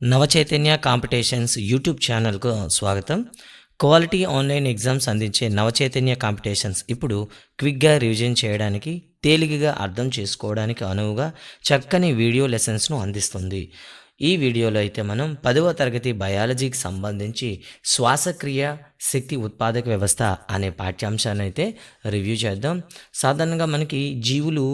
Navachaitanya competitions YouTube ఛానల్కు స్వాగతం. Quality online exams అందించే నవచైతన్య కాంపిటీషన్స్ ఇప్పుడు క్విక్గా రివిజన్ చేయడానికి తేలికగా అర్థం చేసుకోవడానికి అనువుగా చక్కని వీడియో లెసన్స్ను అందిస్తుంది. ఈ వీడియోలో అయితే మనం పదవ తరగతి బయాలజీకి సంబంధించి శ్వాసక్రియ శక్తి ఉత్పాదక వ్యవస్థ అనే పాఠ్యాంశాన్ని అయితే రివ్యూ చేద్దాం. సాధారణంగా మనకి జీవులు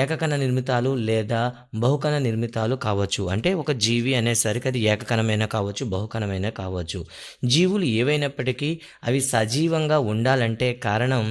ఏకకణ నిర్మితాలు లేదా బహుకణ నిర్మితాలు కావచ్చు. అంటే ఒక జీవి అనేసరికి అది ఏకకణమైన కావచ్చు బహుకణమైన కావచ్చు. జీవులు ఏవైనప్పటికీ అవి సజీవంగా ఉండాలంటే కారణం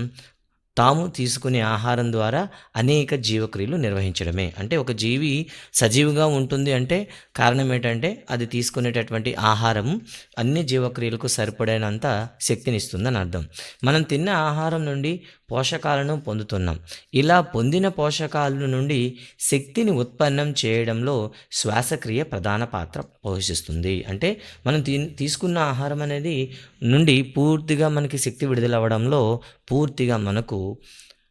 తాము తీసుకునే ఆహారం ద్వారా అనేక జీవక్రియలు నిర్వహించడమే. అంటే ఒక జీవి సజీవుగా ఉంటుంది అంటే కారణం ఏంటంటే అది తీసుకునేటటువంటి ఆహారం అన్ని జీవక్రియలకు సరిపడేనంత శక్తినిస్తుందని అర్థం. మనం తిన్న ఆహారం నుండి పోషకాలను పొందుతున్నాం. ఇలా పొందిన పోషకాల నుండి శక్తిని ఉత్పన్నం చేయడంలో శ్వాసక్రియ ప్రధాన పాత్ర పోషిస్తుంది. అంటే మనం తీ తీసుకున్న ఆహారం అనేది నుండి పూర్తిగా మనకి శక్తి విడుదలవ్వడంలో పూర్తిగా మనకు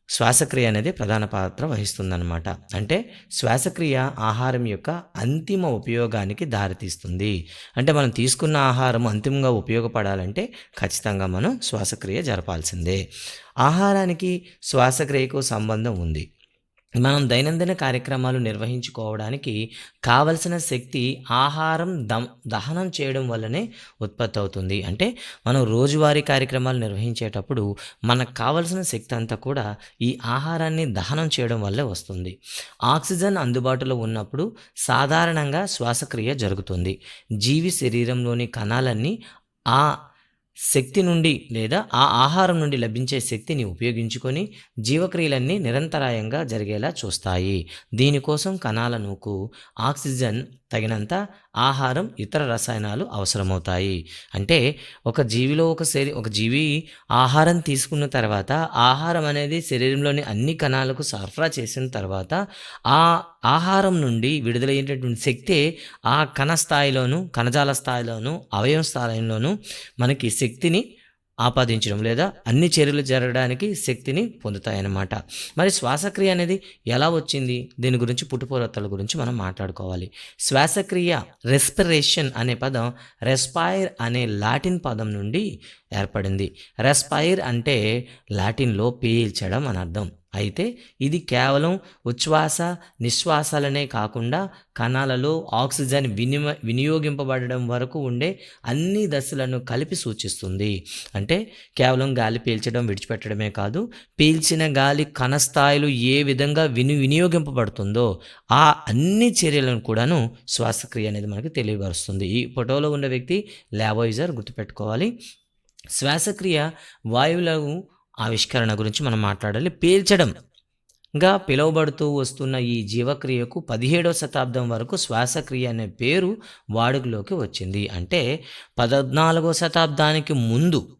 శ్వాసక్రియ అనేది ప్రధాన పాత్ర వహిస్తుందన్నమాట. అంటే శ్వాసక్రియ ఆహారం యొక్క అంతిమ ఉపయోగానికి దారితీస్తుంది. అంటే మనం తీసుకున్న ఆహారం అంతిమంగా ఉపయోగపడాలంటే ఖచ్చితంగా మనం శ్వాసక్రియ జరపాల్సిందే. ఆహారానికి శ్వాసక్రియకు సంబంధం ఉంది. మనం దైనందిన కార్యక్రమాలు నిర్వహించుకోవడానికి కావలసిన శక్తి ఆహారం దం దహనం చేయడం వల్లనే ఉత్పత్తి అవుతుంది అంటే మనం రోజువారీ కార్యక్రమాలు నిర్వహించేటప్పుడు మనకు కావలసిన శక్తి అంతా కూడా ఈ ఆహారాన్ని దహనం చేయడం వల్లే వస్తుంది. ఆక్సిజన్ అందుబాటులో ఉన్నప్పుడు సాధారణంగా శ్వాసక్రియ జరుగుతుంది. జీవి శరీరంలోని కణాలన్నీ ఆ శక్తి నుండి లేదా ఆ ఆహారం నుండి లభించే శక్తిని ఉపయోగించుకొని జీవక్రియలన్నీ నిరంతరాయంగా జరిగేలా చూస్తాయి. దీనికోసం కణాలకు ఆక్సిజన్ తగినంత ఆహారం ఇతర రసాయనాలు అవసరమవుతాయి. అంటే ఒక జీవిలో ఒక శరీ ఒక జీవి ఆహారం తీసుకున్న తర్వాత ఆహారం అనేది శరీరంలోని అన్ని కణాలకు సరఫరా చేసిన తర్వాత ఆ ఆహారం నుండి విడుదలయ్యేటటువంటి శక్తే ఆ కణ స్థాయిలోను కణజాల స్థాయిలోను అవయవ స్థాయిలోను మనకి శక్తిని ఆపాదించడం లేదా అన్ని చర్యలు జరగడానికి శక్తిని పొందుతాయన్నమాట. మరి శ్వాసక్రియ అనేది ఎలా వచ్చింది? దీని గురించి పుట్టుపూర్వతల గురించి మనం మాట్లాడుకోవాలి. శ్వాసక్రియ రెస్పిరేషన్ అనే పదం రెస్పైర్ అనే లాటిన్ పదం నుండి ఏర్పడింది. రెస్పైర్ అంటే లాటిన్లో పీల్చడం అని అర్థం. అయితే ఇది కేవలం ఉచ్ఛ్వాస నిశ్వాసాలనే కాకుండా కణాలలో ఆక్సిజన్ వినిమ వినియోగింపబడడం వరకు ఉండే అన్ని దశలను కలిపి సూచిస్తుంది. అంటే కేవలం గాలి పీల్చడం విడిచిపెట్టడమే కాదు పీల్చిన గాలి కణ స్థాయిలు ఏ విధంగా విని వినియోగింపబడుతుందో ఆ అన్ని చర్యలను కూడాను శ్వాసక్రియ అనేది మనకి తెలియపరుస్తుంది. ఈ ఫోటోలో ఉన్న వ్యక్తి ల్యాబోయిజర్ గుర్తుపెట్టుకోవాలి. శ్వాసక్రియ వాయువులను ఆవిష్కరణ గురించి మనం మాట్లాడాలి. పీల్చడం. గా పిలువబడుతూ వస్తున్న ఈ జీవక్రియకు పదిహేడవ శతాబ్దం వరకు శ్వాసక్రియ అనే పేరు వాడుకలోకి వచ్చింది. అంటే పద్నాలుగో శతాబ్దానికి ముందు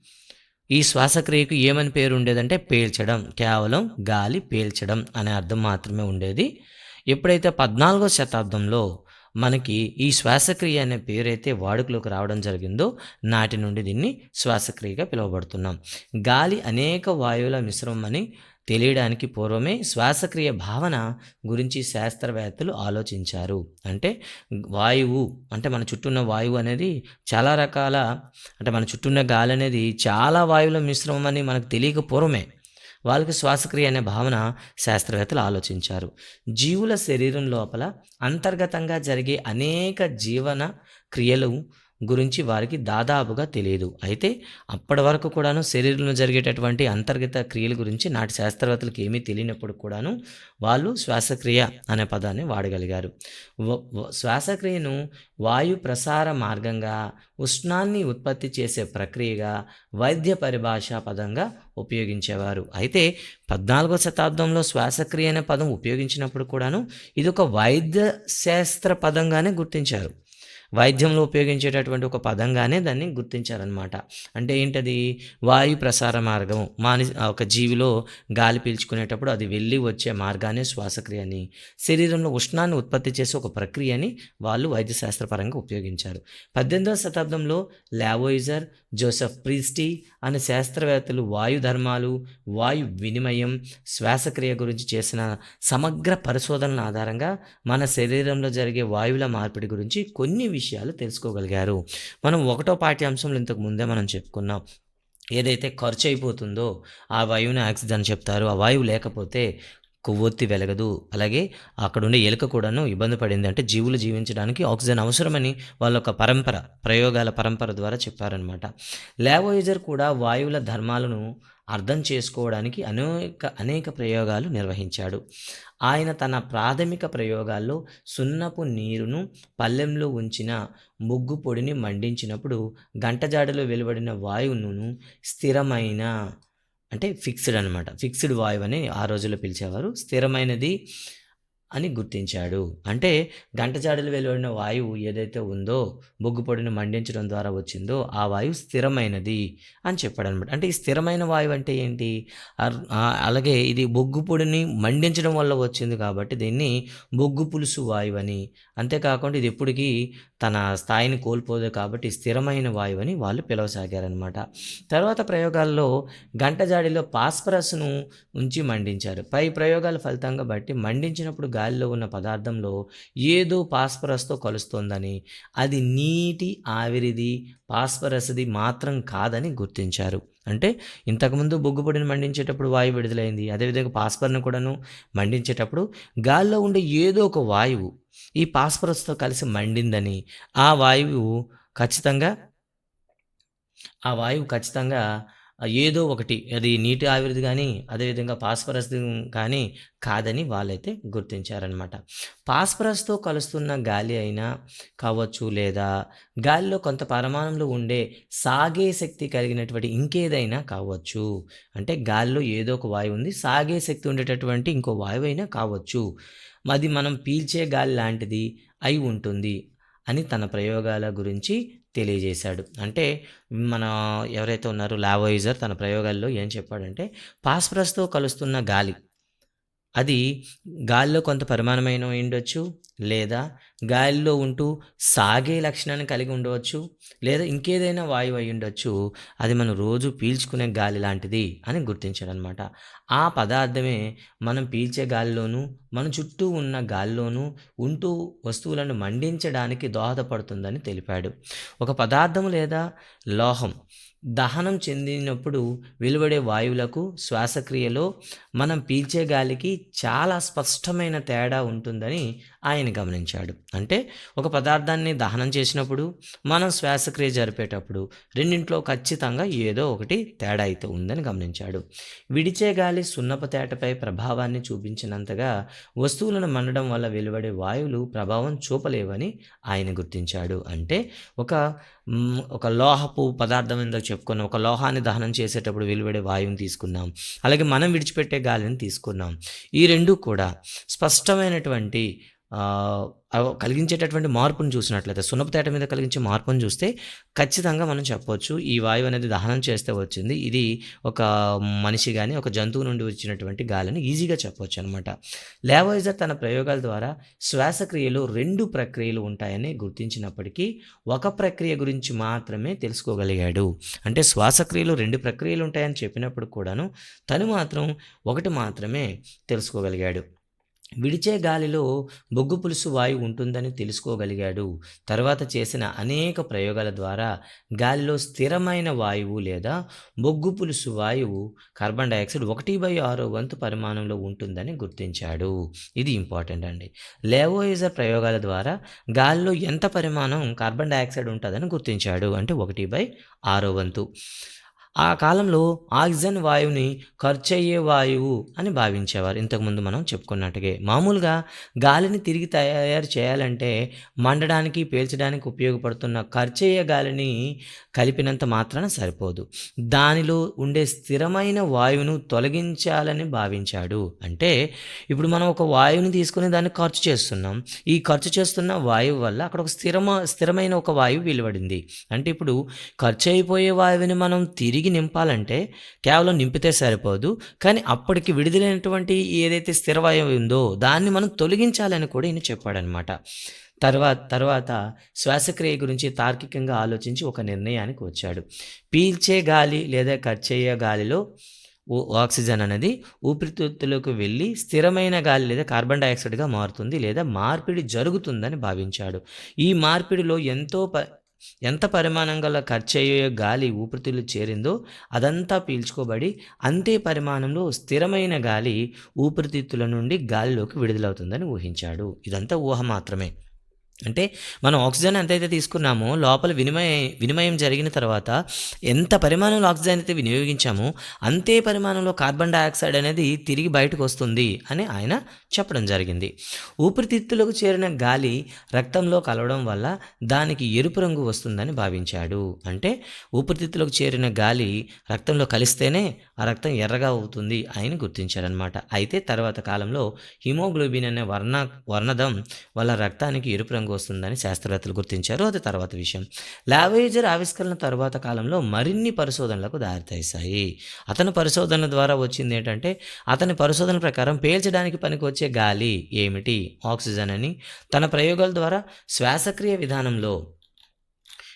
ఈ శ్వాసక్రియకు ఏమని పేరు ఉండేదంటే పీల్చడం. కేవలం గాలి పీల్చడం అనే అర్థం మాత్రమే ఉండేది. ఎప్పుడైతే పద్నాలుగో శతాబ్దంలో మనకి ఈ శ్వాసక్రియ అనే పేరైతే వాడుకలోకి రావడం జరిగిందో నాటి నుండి దీన్ని శ్వాసక్రియగా పిలువబడుతున్నాం. గాలి అనేక వాయువుల మిశ్రమం అని తెలియడానికి పూర్వమే శ్వాసక్రియ భావన గురించి శాస్త్రవేత్తలు ఆలోచించారు. అంటే వాయువు అంటే మన చుట్టూన్న వాయువు అనేది చాలా రకాల అంటే మన చుట్టూన్న గాలి అనేది చాలా వాయువుల మిశ్రమం అని మనకు తెలియక పూర్వమే వాళ్ళకి శ్వాసక్రియ అనే భావన శాస్త్రవేత్తలు ఆలోచించారు. జీవుల శరీరం లోపల అంతర్గతంగా జరిగే అనేక జీవన క్రియలు గురించి వారికి దాదాపుగా తెలియదు. అయితే అప్పటి వరకు కూడాను శరీరంలో జరిగేటటువంటి అంతర్గత క్రియల గురించి నాటి శాస్త్రవేత్తలకు ఏమీ తెలియనప్పుడు కూడాను వాళ్ళు శ్వాసక్రియ అనే పదాన్ని వాడగలిగారు. శ్వాసక్రియను వాయు ప్రసార మార్గంగా ఉష్ణాన్ని ఉత్పత్తి చేసే ప్రక్రియగా వైద్య పరిభాష పదంగా ఉపయోగించేవారు. అయితే పద్నాలుగో శతాబ్దంలో శ్వాసక్రియ అనే పదం ఉపయోగించినప్పుడు కూడాను ఇది ఒక వైద్య శాస్త్ర పదంగానే గుర్తించారు. వైద్యంలో ఉపయోగించేటటువంటి ఒక పదంగానే దాన్ని గుర్తించారనమాట అంటే ఏంటది? వాయు ప్రసార మార్గం. మాని ఒక జీవిలో గాలి పీల్చుకునేటప్పుడు అది వెళ్ళి వచ్చే మార్గానే శ్వాసక్రియ అని శరీరంలో ఉష్ణాన్ని ఉత్పత్తి చేసే ఒక ప్రక్రియని వాళ్ళు వైద్యశాస్త్రపరంగా ఉపయోగించారు. పద్దెనిమిదవ శతాబ్దంలో లావోయిజర్ జోసెఫ్ ప్రీస్టీ అనే శాస్త్రవేత్తలు వాయు ధర్మాలు వాయు వినిమయం శ్వాసక్రియ గురించి చేసిన సమగ్ర పరిశోధనల ఆధారంగా మన శరీరంలో జరిగే వాయువుల మార్పిడి గురించి కొన్ని విషయాలు తెలుసుకోగలిగారు. మనం ఒకటో పాఠ్యాంశంలో ఇంతకు ముందే మనం చెప్పుకున్నాం ఏదైతే ఖర్చు అయిపోతుందో ఆ వాయువుని ఆక్సిజన్ చెప్తారు. ఆ వాయువు లేకపోతే కొవ్వొత్తి వెలగదు. అలాగే అక్కడ ఉండే ఎలుక కూడాను ఇబ్బంది పడింది అంటే జీవులు జీవించడానికి ఆక్సిజన్ అవసరమని వాళ్ళ ఒక పరంపర ప్రయోగాల పరంపర ద్వారా చెప్పారనమాట లావోయిజర్ కూడా వాయువుల ధర్మాలను అర్థం చేసుకోవడానికి అనేక అనేక ప్రయోగాలు నిర్వహించాడు. ఆయన తన ప్రాథమిక ప్రయోగాల్లో సున్నపు నీరును పల్లెంలో ఉంచిన ముగ్గు పొడిని మండించినప్పుడు గంటజాడలో వెలువడిన వాయువును స్థిరమైన అంటే ఫిక్స్డ్ అనమాట ఫిక్స్డ్ వాయువు అని ఆ రోజుల్లో పిలిచేవారు. స్థిరమైనది అని గుర్తించాడు. అంటే గంటజాడలు వెలువడిన వాయువు ఏదైతే ఉందో బొగ్గు పొడిని మండించడం ద్వారా వచ్చిందో ఆ వాయువు స్థిరమైనది అని చెప్పాడు అనమాట అంటే ఈ స్థిరమైన వాయువు అంటే ఏంటి? అలాగే ఇది బొగ్గు పొడిని మండించడం వల్ల వచ్చింది కాబట్టి దీన్ని బొగ్గు పులుసు వాయువు అని. అంతేకాకుండా ఇది ఎప్పటికీ తన స్థాయిని కోల్పోదు కాబట్టి స్థిరమైన వాయువు అని వాళ్ళు పిలవసాగారనమాట తర్వాత ప్రయోగాల్లో గంటజాడిలో పాస్పరస్ను ఉంచి మండించారు. పై ప్రయోగాల ఫలితంగా బట్టి మండించినప్పుడు గాలిలో ఉన్న పదార్థంలో ఏదో పాస్పరస్తో కలుస్తోందని అది నీటి ఆవిరిది పాస్పరస్ది మాత్రం కాదని గుర్తించారు. అంటే ఇంతకుముందు బొగ్గుపొడిని మండించేటప్పుడు వాయువు విడుదలైంది అదేవిధంగా పాస్పర్ను కూడాను మండించేటప్పుడు గాల్లో ఉండే ఏదో ఒక వాయువు ఈ పాస్పరస్తో కలిసి మండిందని ఆ వాయువు ఖచ్చితంగా ఆ వాయువు ఖచ్చితంగా ఏదో ఒకటి అది నీటి ఆవిరిది కానీ అదేవిధంగా పాస్పరస్ కానీ కాదని వాళ్ళైతే గుర్తించారనమాట పాస్పరస్తో కలుస్తున్న గాలి అయినా కావచ్చు లేదా గాలిలో కొంత పరిమాణంలో ఉండే సాగే శక్తి కలిగినటువంటి ఇంకేదైనా కావచ్చు. అంటే గాలిలో ఏదో ఒక వాయువు ఉంది సాగే శక్తి ఉండేటటువంటి ఇంకో వాయువు అయినా కావచ్చు. అది మనం పీల్చే గాలి లాంటిది అయి ఉంటుంది అని తన ప్రయోగాల గురించి తెలియజేశాడు. అంటే మన ఎవరైతే ఉన్నారో లావోయిజర్ తన ప్రయోగాల్లో ఏం చెప్పాడంటే పాస్ప్రస్తో కలుస్తున్న గాలి అది గాలిలో కొంత పరిమాణమైన ఉండొచ్చు లేదా గాలిలో ఉంటూ సాగే లక్షణాన్ని కలిగి ఉండవచ్చు లేదా ఇంకేదైనా వాయువు అయి ఉండొచ్చు. అది మనం రోజు పీల్చుకునే గాలి లాంటిది అని గుర్తించడనమాట ఆ పదార్థమే మనం పీల్చే గాలిలోనూ మన చుట్టూ ఉన్న గాలిలోనూ ఉంటూ వస్తువులను మండించడానికి దోహదపడుతుందని తెలిపాడు. ఒక పదార్థం లేదా లోహం దహనం చెందినప్పుడు వెలువడే వాయువులకు శ్వాసక్రియలో మనం పీల్చే గాలికి చాలా స్పష్టమైన తేడా ఉంటుందని ఆయన గమనించాడు. అంటే ఒక పదార్థాన్ని దహనం చేసినప్పుడు మనం శ్వాసక్రియ జరిపేటప్పుడు రెండింట్లో ఖచ్చితంగా ఏదో ఒకటి తేడా అయితే ఉందని గమనించాడు. విడిచే గాలి సున్నపు తేటపై ప్రభావాన్ని చూపించినంతగా వస్తువులను మండడం వల్ల వెలువడే వాయువులు ప్రభావం చూపలేవని ఆయన గుర్తించాడు. అంటే ఒక ఒక లోహపు పదార్థం ఇందాక చెప్పుకున్నాం ఒక లోహాన్ని దహనం చేసేటప్పుడు వెలువడే వాయువుని తీసుకున్నాం. అలాగే మనం విడిచిపెట్టే గాలిని తీసుకున్నాం. ఈ రెండు కూడా స్పష్టమైనటువంటి కలిగించేటటువంటి మార్పును చూసినట్లయితే సున్నపుతేట మీద కలిగించే మార్పును చూస్తే ఖచ్చితంగా మనం చెప్పవచ్చు ఈ వాయువు అనేది దహనం చేస్తే వచ్చింది. ఇది ఒక మనిషి కానీ ఒక జంతువు నుండి వచ్చినటువంటి గాలిని ఈజీగా చెప్పవచ్చు అనమాట లేవైజర్ తన ప్రయోగాల ద్వారా శ్వాసక్రియలో రెండు ప్రక్రియలు ఉంటాయని గుర్తించినప్పటికీ ఒక ప్రక్రియ గురించి మాత్రమే తెలుసుకోగలిగాడు. అంటే శ్వాసక్రియలో రెండు ప్రక్రియలు ఉంటాయని చెప్పినప్పుడు కూడాను తను మాత్రం ఒకటి మాత్రమే తెలుసుకోగలిగాడు. విడిచే గాలిలో బొగ్గు పులుసు వాయువు ఉంటుందని తెలుసుకోగలిగాడు. తర్వాత చేసిన అనేక ప్రయోగాల ద్వారా గాలిలో స్థిరమైన వాయువు లేదా బొగ్గు పులుసు వాయువు కార్బన్ డైఆక్సైడ్ ఒకటి బై ఆరో వంతు పరిమాణంలో ఉంటుందని గుర్తించాడు. ఇది ఇంపార్టెంట్ అండి. లేవోయిజర్ ప్రయోగాల ద్వారా గాలిలో ఎంత పరిమాణం కార్బన్ డైఆక్సైడ్ ఉంటుందని గుర్తించాడు. అంటే ఒకటి బై ఆరో వంతు. ఆ కాలంలో ఆక్సిజన్ వాయువుని ఖర్చయ్యే వాయువు అని భావించేవారు. ఇంతకుముందు మనం చెప్పుకున్నట్టుగా మామూలుగా గాలిని తిరిగి తయారు చేయాలంటే మండడానికి పేల్చడానికి ఉపయోగపడుతున్న ఖర్చయ్యే గాలిని కలిపినంత మాత్రాన సరిపోదు. దానిలో ఉండే స్థిరమైన వాయువును తొలగించాలని భావించాడు. అంటే ఇప్పుడు మనం ఒక వాయువుని తీసుకుని దాన్ని ఖర్చు చేస్తున్నాం. ఈ ఖర్చు చేస్తున్న వాయువు వల్ల అక్కడ ఒక స్థిరమ స్థిరమైన ఒక వాయువు వెలువడింది. అంటే ఇప్పుడు ఖర్చు అయిపోయే వాయువుని మనం తిరిగి తిరిగి నింపాలంటే కేవలం నింపితే సరిపోదు. కానీ అప్పటికి విడుదలైనటువంటి ఏదైతే స్థిరవయం ఉందో దాన్ని మనం తొలగించాలని కూడా ఈయన చెప్పాడనమాట. తర్వాత తర్వాత శ్వాసక్రియ గురించి తార్కికంగా ఆలోచించి ఒక నిర్ణయానికి వచ్చాడు. పీల్చే గాలి లేదా ఖర్చయ్యే గాలిలో ఓ ఆక్సిజన్ అనేది ఊపిరితిత్తులకు వెళ్ళి స్థిరమైన గాలి లేదా కార్బన్ డైఆక్సైడ్గా మారుతుంది లేదా మార్పిడి జరుగుతుందని భావించాడు. ఈ మార్పిడిలో ఎంతో ప ఎంత పరిమాణం గల ఖర్చయ్యే గాలి ఊపిరితిత్తులు చేరిందో అదంతా పీల్చుకోబడి అంతే పరిమాణంలో స్థిరమైన గాలి ఊపిరితిత్తుల నుండి గాలిలోకి విడుదలవుతుందని ఊహించాడు. ఇదంతా ఊహ మాత్రమే. అంటే మనం ఆక్సిజన్ ఎంతైతే తీసుకున్నామో లోపల వినిమయ వినిమయం జరిగిన తర్వాత ఎంత పరిమాణంలో ఆక్సిజన్ అయితే వినియోగించామో అంతే పరిమాణంలో కార్బన్ డయాక్సైడ్ అనేది తిరిగి బయటకు వస్తుంది అని ఆయన చెప్పడం జరిగింది. ఊపిరితిత్తులకు చేరిన గాలి రక్తంలో కలవడం వల్ల దానికి ఎరుపు రంగు వస్తుందని భావించాడు. అంటే ఊపిరితిత్తులకు చేరిన గాలి రక్తంలో కలిస్తేనే ఆ రక్తం ఎర్రగా అవుతుంది ఆయన గుర్తించారనమాట అయితే తర్వాత కాలంలో హిమోగ్లోబిన్ అనే వర్ణ వర్ణదం వల్ల రక్తానికి ఎరుపు రంగు వస్తుందని శాస్త్రవేత్తలు గుర్తించారు. అది తర్వాత విషయం. లావేజర్ ఆవిష్కరణ తర్వాత కాలంలో మరిన్ని పరిశోధనలకు దారితీశాయి. అతని పరిశోధనల ద్వారా వచ్చింది ఏంటంటే అతని పరిశోధన ప్రకారం పేల్చడానికి పనికొచ్చే గాలి ఏమిటి? ఆక్సిజన్ అని. తన ప్రయోగాల ద్వారా శ్వాసక్రియ విధానంలో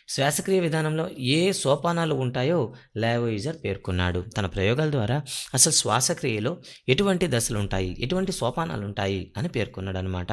శ్వాసక్రియ విధానంలో ఏ సోపానాలు ఉంటాయో లావోయిజర్ పేర్కొన్నాడు. తన ప్రయోగాల ద్వారా అసలు శ్వాసక్రియలో ఎటువంటి దశలు ఉంటాయి? ఎటువంటి సోపానాలు ఉంటాయి? అని పేర్కొన్నాడు అనమాట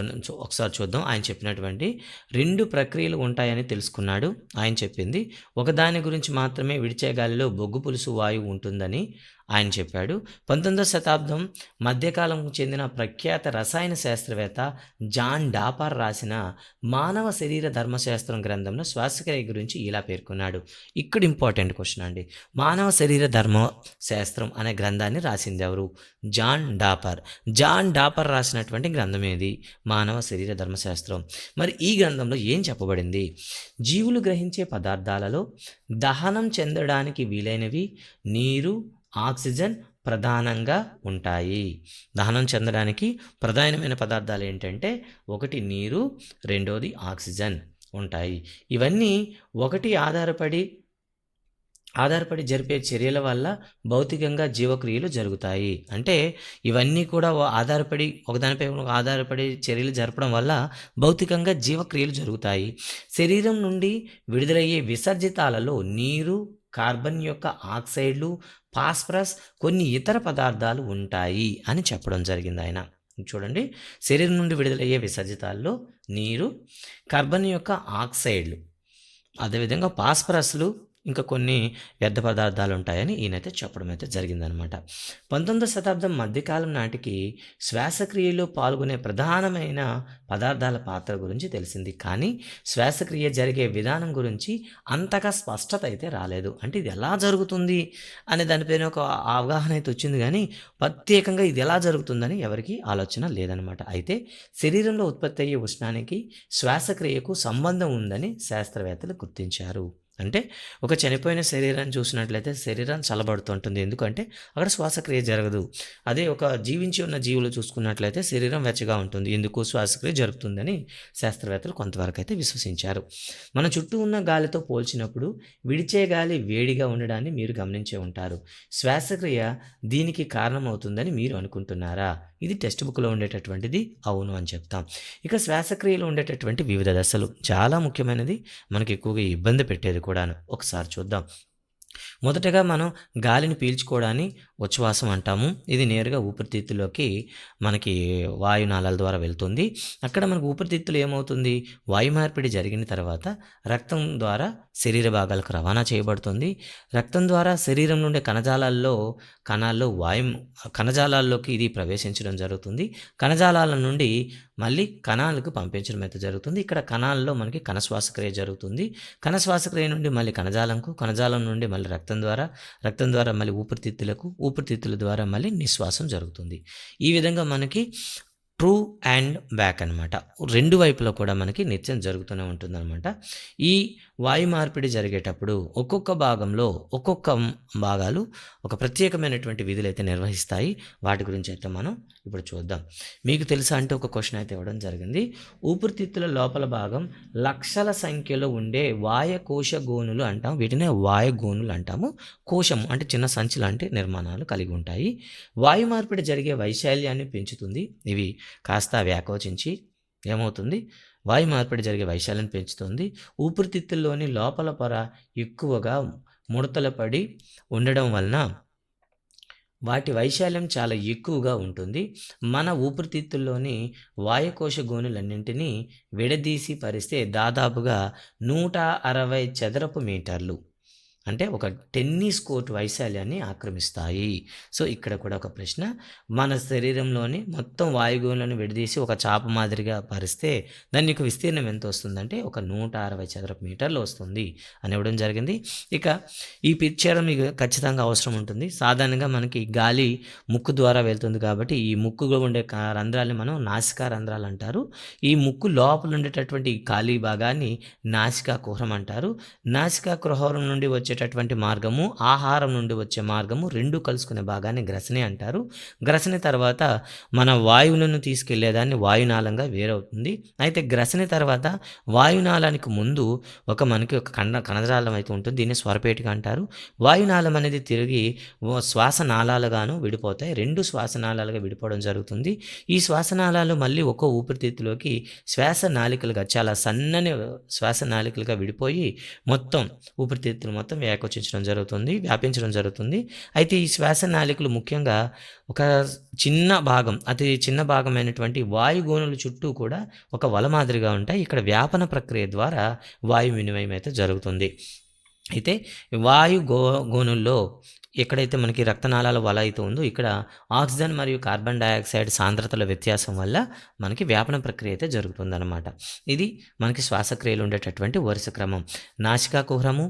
చూ ఒకసారి చూద్దాం. ఆయన చెప్పినటువంటి రెండు ప్రక్రియలు ఉంటాయని తెలుసుకున్నాడు. ఆయన చెప్పింది ఒకదాని గురించి మాత్రమే విడిచే గాలిలో బొగ్గు పులుసు వాయువు ఉంటుందని ఆయన చెప్పాడు. పంతొమ్మిదవ శతాబ్దం మధ్యకాలం చెందిన ప్రఖ్యాత రసాయన శాస్త్రవేత్త జాన్ డాపర్ రాసిన మానవ శరీర ధర్మశాస్త్రం గ్రంథంలో శ్వాసక్రియ గురించి ఇలా పేర్కొన్నాడు. ఇక్కడ ఇంపార్టెంట్ క్వశ్చన్ అండి. మానవ శరీర ధర్మ శాస్త్రం అనే గ్రంథాన్ని రాసింది ఎవరు? John dapper. జాన్ డాపర్ రాసినటువంటి గ్రంథం ఏది? మానవ శరీర ధర్మశాస్త్రం. మరి ఈ గ్రంథంలో ఏం చెప్పబడింది? జీవులు గ్రహించే పదార్థాలలో దహనం చెందడానికి వీలైనవి నీరు ఆక్సిజన్ ప్రధానంగా ఉంటాయి. దహనం చెందడానికి ప్రధానమైన పదార్థాలు ఏంటంటే ఒకటి నీరు రెండోది ఆక్సిజన్ ఉంటాయి. ఇవన్నీ ఒకటి ఆధారపడి ఆధారపడి జరిపే చర్యల వల్ల భౌతికంగా జీవక్రియలు జరుగుతాయి. అంటే ఇవన్నీ కూడా ఆధారపడి ఒకదానిపై ఆధారపడి చర్యలు జరపడం వల్ల భౌతికంగా జీవక్రియలు జరుగుతాయి. శరీరం నుండి విడుదలయ్యే విసర్జితాలలో నీరు కార్బన్ యొక్క ఆక్సైడ్లు ఫాస్ఫరస్ కొన్ని ఇతర పదార్థాలు ఉంటాయి అని చెప్పడం జరిగింది ఆయన. చూడండి శరీరం నుండి విడుదలయ్యే విసర్జితాల్లో నీరు కార్బన్ యొక్క ఆక్సైడ్లు అదేవిధంగా ఫాస్ఫరస్లు ఇంకా కొన్ని వ్యర్థ పదార్థాలు ఉంటాయని ఈయనైతే చెప్పడం అయితే జరిగిందనమాట. పంతొమ్మిదవ శతాబ్దం మధ్యకాలం నాటికి శ్వాసక్రియలో పాల్గొనే ప్రధానమైన పదార్థాల పాత్ర గురించి తెలిసింది. కానీ శ్వాసక్రియ జరిగే విధానం గురించి అంతగా స్పష్టత అయితే రాలేదు. అంటే ఇది ఎలా జరుగుతుంది అనే దానిపైన ఒక అవగాహన అయితే వచ్చింది. కానీ ప్రత్యేకంగా ఇది ఎలా జరుగుతుందని ఎవరికి ఆలోచన లేదనమాట. అయితే శరీరంలో ఉత్పత్తి అయ్యే ఉష్ణానికి శ్వాసక్రియకు సంబంధం ఉందని శాస్త్రవేత్తలు గుర్తించారు. అంటే ఒక చనిపోయిన శరీరాన్ని చూసినట్లయితే శరీరం చల్లబడుతుంటుంది. ఎందుకంటే అక్కడ శ్వాసక్రియ జరగదు. అదే ఒక జీవించి ఉన్న జీవులు చూసుకున్నట్లయితే శరీరం వెచ్చగా ఉంటుంది. ఎందుకు శ్వాసక్రియ జరుగుతుందని శాస్త్రవేత్తలు కొంతవరకు అయితే విశ్వసించారు. మన చుట్టూ ఉన్న గాలితో పోల్చినప్పుడు విడిచే గాలి వేడిగా ఉండడాన్ని మీరు గమనించే ఉంటారు. శ్వాసక్రియ దీనికి కారణమవుతుందని మీరు అనుకుంటున్నారా? ఇది టెక్స్ట్ బుక్లో ఉండేటటువంటిది. అవును అని చెప్తాం. ఇక శ్వాసక్రియలో ఉండేటటువంటి వివిధ దశలు. చాలా ముఖ్యమైనది. మనకి ఎక్కువగా ఇబ్బంది పెట్టేది కూడాను. ఒకసారి చూద్దాం. మొదటగా మనం గాలిని పీల్చుకోవడాన్ని ఉచ్ఛ్వాసం అంటాము. ఇది నేరుగా ఊపిరితిత్తులోకి మనకి వాయునాళాల ద్వారా వెళ్తుంది. అక్కడ మనకు ఊపిరితిత్తులు ఏమవుతుంది? వాయు మార్పిడి జరిగిన తర్వాత రక్తం ద్వారా శరీర భాగాలకు రవాణా చేయబడుతుంది. రక్తం ద్వారా శరీరం నుండి కణజాలాల్లో కణాల్లో వాయు కణజాలాల్లోకి ఇది ప్రవేశించడం జరుగుతుంది. కణజాలాల నుండి మళ్ళీ కణాలకు పంపించడం అయితే జరుగుతుంది. ఇక్కడ కణాల్లో మనకి కణ శ్వాసక్రియ జరుగుతుంది. కణ శ్వాసక్రియ నుండి మళ్ళీ కణజాలంకు కణజాలం నుండి మళ్ళీ రక్తం ద్వారా రక్తం ద్వారా మళ్ళీ ఊపిరితిత్తులకు ఊపిరితిత్తుల ద్వారా మళ్ళీ నిశ్వాసం జరుగుతుంది. ఈ విధంగా మనకి ట్రూ అండ్ బ్యాక్ అనమాట రెండు వైపులో కూడా మనకి నిత్యం జరుగుతూనే ఉంటుందన్నమాట. ఈ వాయు మార్పిడి జరిగేటప్పుడు ఒక్కొక్క భాగంలో ఒక్కొక్క భాగాలు ఒక ప్రత్యేకమైనటువంటి విధులు అయితే నిర్వహిస్తాయి. వాటి గురించి అయితే మనం ఇప్పుడు చూద్దాం. మీకు తెలుసా అంటే ఒక క్వశ్చన్ అయితే ఇవ్వడం జరిగింది. ఊపిరితిత్తుల లోపల భాగం లక్షల సంఖ్యలో ఉండే వాయకోశ గోనులు అంటాం. వీటినే వాయుగోనులు అంటాము. కోశం అంటే చిన్న సంచి లాంటి నిర్మాణాలు కలిగి ఉంటాయి. వాయు మార్పిడి జరిగే వైశాల్యాన్ని పెంచుతుంది. ఇవి కాస్త వ్యాకోచించి ఏమవుతుంది? వాయు మార్పిడి జరిగే వైశాల్యం పెంచుతుంది. ఊపిరితిత్తుల్లోని లోపల పొర ఎక్కువగా ముడతలు పడి ఉండడం వలన వాటి వైశాల్యం చాలా ఎక్కువగా ఉంటుంది. మన ఊపిరితిత్తుల్లోని వాయుకోశ గోనులన్నింటినీ విడదీసి పరిస్తే దాదాపుగా నూట అరవై చదరపు మీటర్లు. అంటే ఒక టెన్నిస్ కోర్టు వైశాల్యాన్ని ఆక్రమిస్తాయి. సో ఇక్కడ కూడా ఒక ప్రశ్న. మన శరీరంలోని మొత్తం వాయుగోళాలను విడదీసి ఒక చాప మాదిరిగా పరిస్తే దాని యొక్క విస్తీర్ణం ఎంత వస్తుందంటే ఒక నూట అరవై చదరపు మీటర్లు వస్తుంది అని ఇవ్వడం జరిగింది. ఇక ఈ పిక్చర్ మీకు ఖచ్చితంగా అవసరం ఉంటుంది. సాధారణంగా మనకి గాలి ముక్కు ద్వారా వెళ్తుంది కాబట్టి ఈ ముక్కులో ఉండే రంధ్రాలని మనం నాసికా రంధ్రాలు అంటారు. ఈ ముక్కు లోపల ఉండేటటువంటి ఖాళీ భాగాన్ని నాసికా కుహరం అంటారు. నాసికా కుహరం నుండి వచ్చేటటువంటి మార్గము ఆహారం నుండి వచ్చే మార్గము రెండు కలుసుకునే భాగాన్ని గ్రసని అంటారు. గ్రసని తర్వాత మన వాయువులను తీసుకెళ్ళేదాన్ని వాయునాళంగా వేరవుతుంది. అయితే గ్రసని తర్వాత వాయునాళానికి ముందు ఒక మనకి ఒక కండ కణజాలం అయితే ఉంటుంది. దీన్ని స్వరపేటిక అంటారు. వాయునాళం అనేది తిరిగి శ్వాసనాళాలుగాను విడిపోతాయి. రెండు శ్వాసనాళాలుగా విడిపోవడం జరుగుతుంది. ఈ శ్వాసనాళాలు మళ్ళీ ఒక్కో ఊపిరితిత్తులోకి శ్వాస నాళికలుగా చాలా సన్నని శ్వాస నాళికలుగా విడిపోయి మొత్తం ఊపిరితిత్తులు మొత్తం వ్యాకోచించడం జరుగుతుంది వ్యాపించడం జరుగుతుంది. అయితే ఈ శ్వాస నాళికలు ముఖ్యంగా ఒక చిన్న భాగం అతి చిన్న భాగమైనటువంటి వాయుగోనుల చుట్టూ కూడా ఒక వల మాదిరిగా ఉంటాయి. ఇక్కడ వ్యాపన ప్రక్రియ ద్వారా వాయు వినిమయం అయితే జరుగుతుంది. అయితే వాయు గో గోనుల్లో ఎక్కడైతే మనకి రక్తనాళాల వల అయితే ఉందో ఇక్కడ ఆక్సిజన్ మరియు కార్బన్ డయాక్సైడ్ సాంద్రతల వ్యత్యాసం వల్ల మనకి వ్యాపన ప్రక్రియ అయితే జరుగుతుందన్నమాట. ఇది మనకి శ్వాసక్రియలు ఉండేటటువంటి వరుస క్రమం. నాసికా కుహరము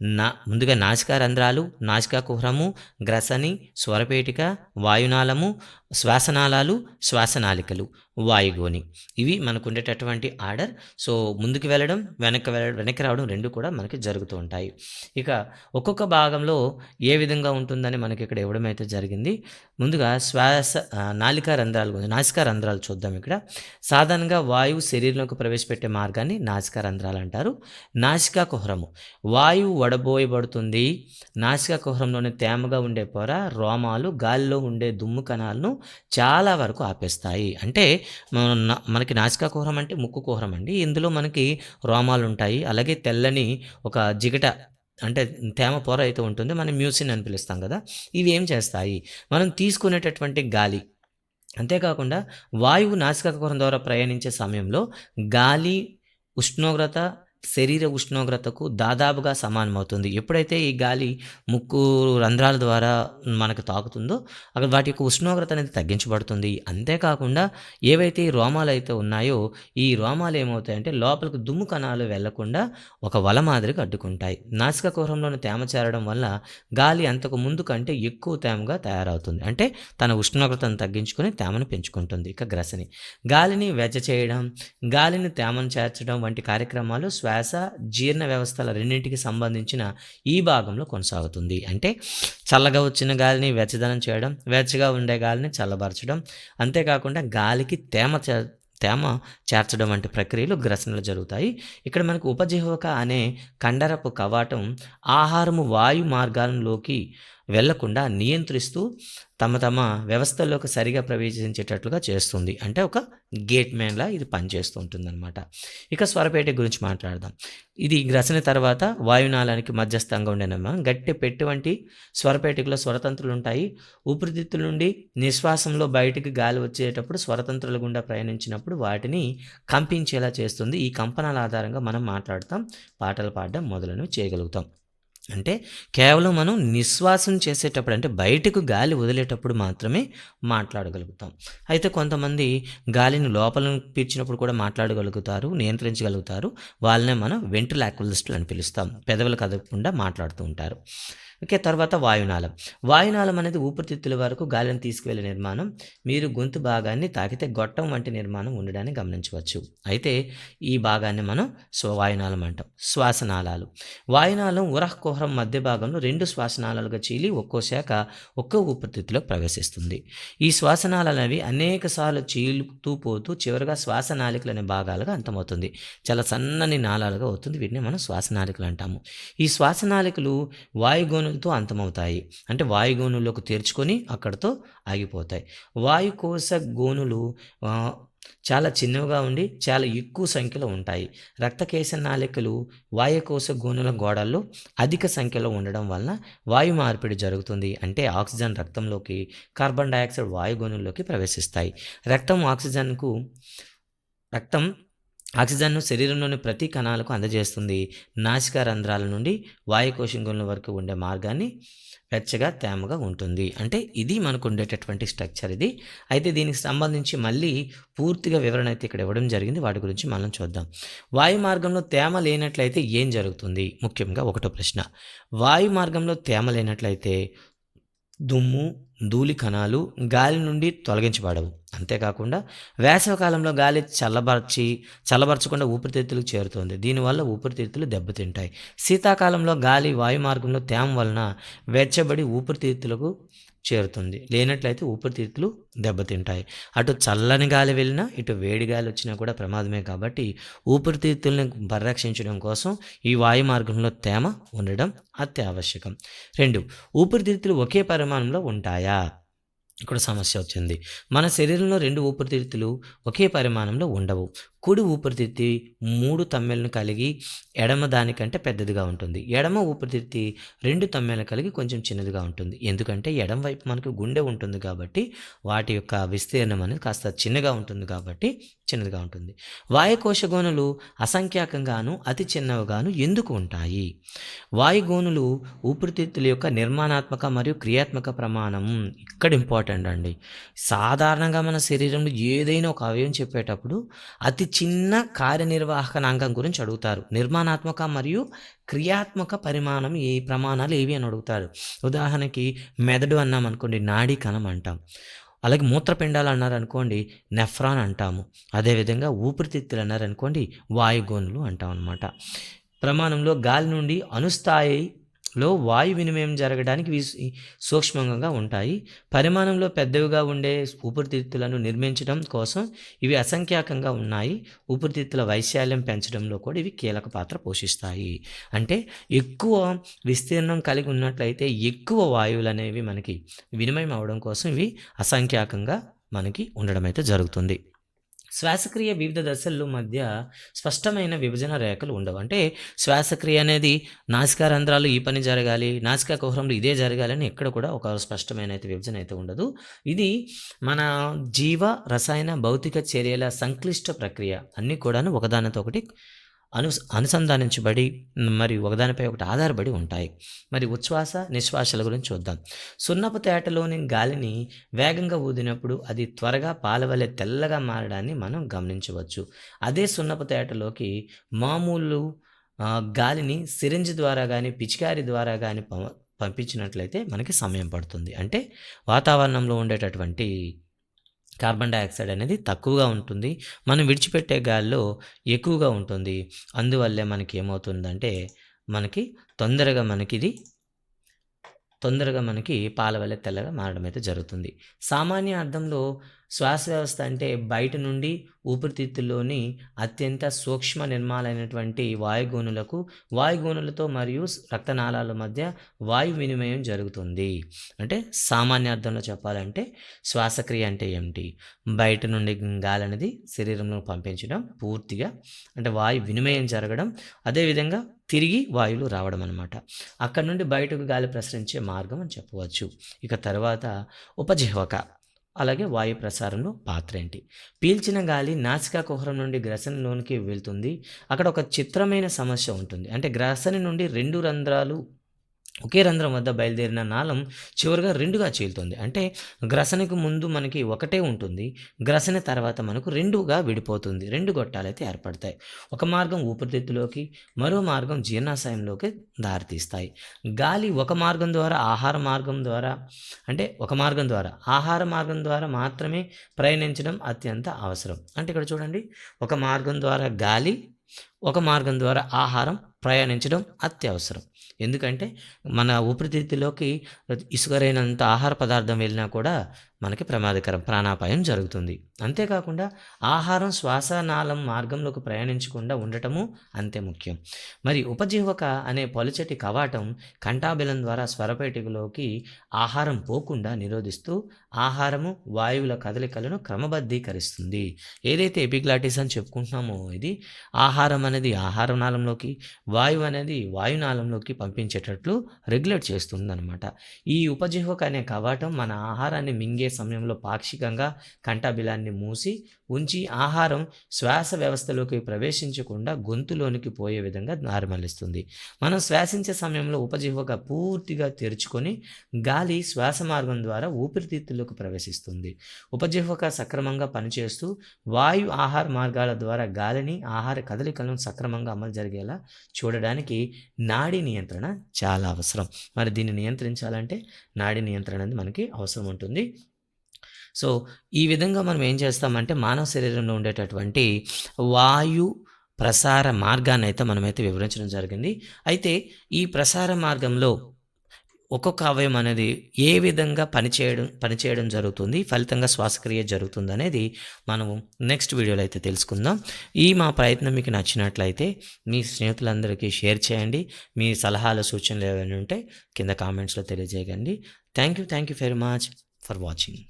నా ముందుగా నాసికా రంధ్రాలు నాసికా కుహరము గ్రసని స్వరపేటిక వాయునాళము శ్వాసనాళాలు శ్వాసనాళికలు వాయుగోని. ఇవి మనకు ఉండేటటువంటి ఆర్డర్. సో ముందుకు వెళ్ళడం వెనక్కి వెళ్ళడం వెనక్కి రావడం రెండు కూడా మనకి జరుగుతూ ఉంటాయి. ఇక ఒక్కొక్క భాగంలో ఏ విధంగా ఉంటుందని మనకి ఇక్కడ ఇవ్వడం అయితే జరిగింది. ముందుగా శ్వాస నాలికా రంధ్రాలు గురించి నాసికా రంధ్రాలు చూద్దాం ఇక్కడ. సాధారణంగా వాయువు శరీరంలోకి ప్రవేశపెట్టే మార్గాన్ని నాసికా రంధ్రాలు అంటారు. నాసికా కుహరము వాయువు వడబోయబడుతుంది నాసికా కుహరంలోని తేమగా ఉండే పొర రోమాలు గాలిలో ఉండే దుమ్ము కణాలను చాలా వరకు ఆపేస్తాయి. అంటే మనకి నాసికా కుహరం అంటే ముక్కు కుహరం అండి. ఇందులో మనకి రోమాలు ఉంటాయి. అలాగే తెల్లని ఒక జిగట అంటే తేమ పొర అయితే ఉంటుంది. మనం మ్యూసిన్ అని పిలుస్తాం కదా. ఇవి ఏం చేస్తాయి? మనం తీసుకునేటటువంటి గాలి. అంతేకాకుండా వాయువు నాసికా కుహరం ద్వారా ప్రయాణించే సమయంలో గాలి ఉష్ణోగ్రత శరీర ఉష్ణోగ్రతకు దాదాపుగా సమానమవుతుంది. ఎప్పుడైతే ఈ గాలి ముక్కు రంధ్రాల ద్వారా మనకు తాకుతుందో అక్కడ వాటి యొక్క ఉష్ణోగ్రత అనేది తగ్గించబడుతుంది. అంతేకాకుండా ఏవైతే ఈ రోమాలు అయితే ఉన్నాయో ఈ రోమాలు ఏమవుతాయంటే లోపలికి దుమ్ము కణాలు వెళ్ళకుండా ఒక వల మాదిరిగా అడ్డుకుంటాయి. నాసిక కుహరంలోని తేమ చేరడం వల్ల గాలి అంతకు ముందు కంటే ఎక్కువ తేమగా తయారవుతుంది. అంటే తన ఉష్ణోగ్రతను తగ్గించుకొని తేమను పెంచుకుంటుంది. ఇక గ్రసని. గాలిని వెచ్చ చేయడం గాలిని తేమను చేర్చడం వంటి కార్యక్రమాలు శ్వాస జీర్ణ వ్యవస్థల రెండింటికి సంబంధించిన ఈ భాగంలో కొనసాగుతుంది. అంటే చల్లగా వచ్చిన గాలిని వెచ్చదనం చేయడం వెచ్చగా ఉండే గాలిని చల్లబరచడం అంతేకాకుండా గాలికి తేమ చే తేమ చేర్చడం వంటి ప్రక్రియలు గ్రసనలు జరుగుతాయి. ఇక్కడ మనకు ఉపజీవక అనే కండరపు కవాటం ఆహారము వాయు మార్గాలలోకి వెళ్ళకుండా నియంత్రిస్తూ తమ తమ వ్యవస్థల్లోకి సరిగా ప్రవేశించేటట్లుగా చేస్తుంది. అంటే ఒక గేట్ మ్యాన్లా ఇది పనిచేస్తూ ఉంటుందన్నమాట ఇక స్వరపేట గురించి మాట్లాడదాం. ఇది గ్రసన తర్వాత వాయునాళానికి మధ్యస్థంగా ఉండేనమ్మా. గట్టి పెట్టు వంటి స్వరపేటికలో స్వరతంత్రులు ఉంటాయి ఊపిరితిత్తుల నుండి నిశ్వాసంలో బయటికి గాలి వచ్చేటప్పుడు స్వరతంత్రుల గుండా ప్రయాణించినప్పుడు వాటిని కంపించేలా చేస్తుంది. ఈ కంపనాల ఆధారంగా మనం మాట్లాడతాం పాటలు పాడడం మొదలను చేయగలుగుతాం. అంటే కేవలం మనం నిశ్వాసం చేసేటప్పుడు అంటే బయటకు గాలి వదిలేటప్పుడు మాత్రమే మాట్లాడగలుగుతాం. అయితే కొంతమంది గాలిని లోపల పీల్చినప్పుడు కూడా మాట్లాడగలుగుతారు నియంత్రించగలుగుతారు. వాళ్ళనే మనం వెంట్రులాక్వలిస్టులు అని పిలుస్తాం. పెదవులు కదపకుండా మాట్లాడుతూ ఉంటారు. ఓకే తర్వాత వాయునాళం. వాయునాళం అనేది ఊపిరితిత్తుల వరకు గాలిని తీసుకువెళ్ళే నిర్మాణం. మీరు గొంతు భాగాన్ని తాకితే గొట్టం వంటి నిర్మాణం ఉండడాన్ని గమనించవచ్చు. అయితే ఈ భాగాన్ని మనం స్వ వాయునాళం అంటాం. శ్వాసనాళాలు. వాయునాళం ఉరహ కుహరం మధ్య భాగంలో రెండు శ్వాసనాళాలుగా చీలి ఒక్కో శాఖ ఒక్కో ఊపిరితిత్తులో ప్రవేశిస్తుంది. ఈ శ్వాసనాళాలు అనేవి అనేక సార్లు చీలుతూ పోతూ చివరిగా శ్వాసనాళికలు అనే భాగాలుగా అంతమవుతుంది. చాలా సన్నని నాళాలుగా అవుతుంది. వీటిని మనం శ్వాసనాళికలు అంటాము. ఈ శ్వాసనాళికలు వాయుగోనులతో అంతమవుతాయి. అంటే వాయుగోనుల్లోకి తెరుచుకొని అక్కడతో ఆగిపోతాయి. వాయుకోశ గోనులు చాలా చిన్నవిగా ఉండి చాలా ఎక్కువ సంఖ్యలో ఉంటాయి. రక్తకేశ నాళికలు వాయుకోశ గోనుల గోడల్లో అధిక సంఖ్యలో ఉండడం వలన వాయు మార్పిడి జరుగుతుంది. అంటే ఆక్సిజన్ రక్తంలోకి కార్బన్ డయాక్సైడ్ వాయుగోనుల్లోకి ప్రవేశిస్తాయి. రక్తం ఆక్సిజన్కు రక్తం ఆక్సిజన్ను శరీరంలోని ప్రతి కణాలకు అందజేస్తుంది. నాసికా రంధ్రాల నుండి వాయుకోశంగుల వరకు ఉండే మార్గాన్ని వెచ్చగా తేమగా ఉంటుంది. అంటే ఇది మనకు ఉండేటటువంటి స్ట్రక్చర్ ఇది. అయితే దీనికి సంబంధించి మళ్ళీ పూర్తిగా వివరణ అయితే ఇక్కడ ఇవ్వడం జరిగింది. వాటి గురించి మనం చూద్దాం. వాయు మార్గంలో తేమ లేనట్లయితే ఏం జరుగుతుంది? ముఖ్యంగా ఒకటో ప్రశ్న. వాయు మార్గంలో తేమ లేనట్లయితే దుమ్ము ధూళి కణాలు గాలి నుండి తొలగించబడవు. అంతేకాకుండా వేసవికాలంలో గాలి చల్లబర్చి చల్లబరచకుండా ఊపిరితిత్తులకు చేరుతుంది. దీనివల్ల ఊపిరితిత్తులు దెబ్బతింటాయి. శీతాకాలంలో గాలి వాయు మార్గంలో తేమ వలన వెచ్చబడి ఊపిరితిత్తులకు చేరుతుంది. లేనట్లయితే ఊపిరితిత్తులు దెబ్బతింటాయి. అటు చల్లని గాలి వెళ్ళినా ఇటు వేడి గాలి వచ్చినా కూడా ప్రమాదమే కాబట్టి ఊపిరితిత్తుల్ని పరిరక్షించడం కోసం ఈ వాయు మార్గంలో తేమ ఉండడం అత్యావశ్యకం. రెండు ఊపిరితిత్తులు ఒకే పరిమాణంలో ఉంటాయా? ఇక్కడ సమస్య వచ్చింది. మన శరీరంలో రెండు ఊపిరితిత్తులు ఒకే పరిమాణంలో ఉండవు. కుడి ఊపిరితిత్తి మూడు తమ్మెలను కలిగి ఎడమ దానికంటే పెద్దదిగా ఉంటుంది. ఎడమ ఊపిరితిత్తి రెండు తమ్మెలను కలిగి కొంచెం చిన్నదిగా ఉంటుంది. ఎందుకంటే ఎడమ వైపు మనకు గుండె ఉంటుంది కాబట్టి వాటి యొక్క విస్తీర్ణం అనేది కాస్త చిన్నగా ఉంటుంది కాబట్టి చిన్నదిగా ఉంటుంది. వాయుకోశగోనులు అసంఖ్యాకంగాను అతి చిన్నవిగాను ఎందుకు ఉంటాయి? వాయుగోనులు ఊపిరితిత్తుల యొక్క నిర్మాణాత్మక మరియు క్రియాత్మక ప్రమాణం ఇక్కడ ఇంపార్టెంట్ అండి. సాధారణంగా మన శరీరంలో ఏదైనా ఒక అవయవం చెప్పేటప్పుడు అతి చిన్న కార్యనిర్వాహకనాంగం గురించి అడుగుతారు. నిర్మాణాత్మక మరియు క్రియాత్మక పరిమాణం ఏ ప్రమాణాలు ఏవి అని అడుగుతారు. ఉదాహరణకి మెదడు అన్నాం అనుకోండి నాడీ కణం అంటాం. అలాగే మూత్రపిండాలు అన్నారనుకోండి నెఫ్రాన్ అంటాము. అదేవిధంగా ఊపిరితిత్తులు అన్నారనుకోండి వాయుగోనులు అంటాం అనమాట ప్రమాణంలో గాలి నుండి లో వాయు వినిమయం జరగడానికి ఇవి సూక్ష్మంగా ఉంటాయి. పరిమాణంలో పెద్దవిగా ఉండే ఊపిరితిత్తులను నిర్మించడం కోసం ఇవి అసంఖ్యాకంగా ఉన్నాయి. ఊపిరితిత్తుల వైశాల్యం పెంచడంలో కూడా ఇవి కీలక పాత్ర పోషిస్తాయి. అంటే ఎక్కువ విస్తీర్ణం కలిగి ఉన్నట్లయితే ఎక్కువ వాయువులు అనేవి మనకి వినిమయం అవడం కోసం ఇవి అసంఖ్యాకంగా మనకి ఉండడం అయితే జరుగుతుంది. శ్వాసక్రియ వివిధ దశల మధ్య స్పష్టమైన విభజన రేఖలు ఉండవు. అంటే శ్వాసక్రియ అనేది నాసికా రంధ్రాలు ఈ పని జరగాలి నాసికా కుహరంలో ఇదే జరగాలని ఎక్కడ కూడా ఒక స్పష్టమైన అయితే విభజన అయితే ఉండదు. ఇది మన జీవ రసాయన భౌతిక చర్యల సంక్లిష్ట ప్రక్రియ. అన్నీ కూడాను ఒకదానితో ఒకటి అను అనుసంధానించబడి మరి ఒకదానిపై ఒకటి ఆధారపడి ఉంటాయి. మరి ఉచ్ఛ్వాస నిశ్వాసల గురించి చూద్దాం. సున్నపు తేటలోని గాలిని వేగంగా ఊదినప్పుడు అది త్వరగా పాలవలే తెల్లగా మారడాన్ని మనం గమనించవచ్చు. అదే సున్నపు తేటలోకి మామూలు గాలిని సిరింజ్ ద్వారా కానీ పిచికారి ద్వారా కానీ పంపించినట్లయితే మనకి సమయం పడుతుంది. అంటే వాతావరణంలో ఉండేటటువంటి కార్బన్ డైఆక్సైడ్ అనేది తక్కువగా ఉంటుంది. మనం విడిచిపెట్టే గాలిలో ఎక్కువగా ఉంటుంది. అందువల్లే మనకి ఏమవుతుందంటే మనకి తొందరగా మనకి ఇది తొందరగా మనకి పాల వల్ల తెల్లగా మారడం అయితే జరుగుతుంది. సామాన్య అర్థంలో శ్వాస వ్యవస్థ అంటే బయట నుండి ఊపిరితిత్తుల్లోని అత్యంత సూక్ష్మ నిర్మాలైనటువంటి వాయుగోనులకు వాయుగోనులతో మరియు రక్తనాళాల మధ్య వాయు వినిమయం జరుగుతుంది. అంటే సామాన్య అర్థంలో చెప్పాలంటే శ్వాసక్రియ అంటే ఏమిటి? బయట నుండి గాలి అనేది శరీరంలో పంపించడం పూర్తిగా అంటే వాయు వినిమయం జరగడం అదేవిధంగా తిరిగి వాయువులు రావడం అనమాట అక్కడ నుండి బయటకు గాలి ప్రసరించే మార్గం అని చెప్పవచ్చు. ఇక తర్వాత ఉపజీవక. అలాగే వాయు ప్రసారంలో పాత్ర ఏంటి? పీల్చిన గాలి నాసికా కుహరం నుండి గ్రసనలోనికి వెళ్తుంది. అక్కడ ఒక చిత్రమైన సమస్య ఉంటుంది. అంటే గ్రసని నుండి రెండు రంధ్రాలు ఒకే రంధ్రం వద్ద బయలుదేరిన నాళం చివరిగా రెండుగా చీలుతుంది. అంటే గ్రసనకు ముందు మనకి ఒకటే ఉంటుంది గ్రసన తర్వాత మనకు రెండుగా విడిపోతుంది. రెండు గొట్టాలైతే ఏర్పడతాయి. ఒక మార్గం ఊపిరితిత్తులోకి మరో మార్గం జీర్ణాశయంలోకి దారితీస్తాయి. గాలి ఒక మార్గం ద్వారా ఆహార మార్గం ద్వారా అంటే ఒక మార్గం ద్వారా ఆహార మార్గం ద్వారా మాత్రమే ప్రయాణించడం అత్యంత అవసరం. అంటే ఇక్కడ చూడండి ఒక మార్గం ద్వారా గాలి ఒక మార్గం ద్వారా ఆహారం ప్రయాణించడం అత్యవసరం. ఎందుకంటే మన ఊపిరితిత్తులోకి ఇసుకరైనంత ఆహార పదార్థం వెళ్ళినా కూడా మనకి ప్రమాదకరం ప్రాణాపాయం జరుగుతుంది. అంతేకాకుండా ఆహారం శ్వాసనాళం మార్గంలోకి ప్రయాణించకుండా ఉండటము అంతే ముఖ్యం. మరి ఉపజీవక అనే పొలిచెటి కవాటం కంఠాబిలం ద్వారా స్వరపేటికలోకి ఆహారం పోకుండా నిరోధిస్తూ ఆహారము వాయువుల కదలికలను క్రమబద్ధీకరిస్తుంది. ఏదైతే ఎపిగ్లాటిస్ అని చెప్పుకుంటున్నామో ఇది ఆహారం అనేది ఆహార నాళంలోకి వాయువు అనేది వాయునాళంలోకి పంపించేటట్లు రెగ్యులేట్ చేస్తుంది అనమాట ఈ ఉపజీవక అనే కవాటం మన ఆహారాన్ని మింగే సమయంలో పాక్షికంగా కంఠాబిలాన్ని మూసి ఉంచి ఆహారం శ్వాస వ్యవస్థలోకి ప్రవేశించకుండా గొంతులోనికి పోయే విధంగా దారిమల్లిస్తుంది మనం శ్వాసించే సమయంలో ఉపజీవక పూర్తిగా తెరుచుకొని గాలి శ్వాస మార్గం ద్వారా ఊపిరితిత్తులకు ప్రవేశిస్తుంది. ఉపజీవక సక్రమంగా పనిచేస్తూ వాయు ఆహార మార్గాల ద్వారా గాలిని ఆహార కదలికలను సక్రమంగా అమలు జరిగేలా చూడడానికి నాడీ నియంత్రణ చాలా అవసరం. మరి దీన్ని నియంత్రించాలంటే నాడీ నియంత్రణ అనేది మనకి అవసరం ఉంటుంది. సో ఈ విధంగా మనం ఏం చేస్తామంటే మానవ శరీరంలో ఉండేటటువంటి వాయు ప్రసార మార్గాన్ని అయితే మనమైతే వివరించడం జరిగింది. అయితే ఈ ప్రసార మార్గంలో ఒక్కొక్క అవయం అనేది ఏ విధంగా పనిచేయడం పనిచేయడం జరుగుతుంది ఫలితంగా శ్వాసక్రియ జరుగుతుంది అనేది మనము నెక్స్ట్ వీడియోలో అయితే తెలుసుకుందాం. ఈ మా ప్రయత్నం మీకు నచ్చినట్లయితే మీ స్నేహితులందరికీ షేర్ చేయండి. మీ సలహాలు సూచనలు ఏమైనా ఉంటే కింద కామెంట్స్లో తెలియజేయండి thank you thank you very much for watching.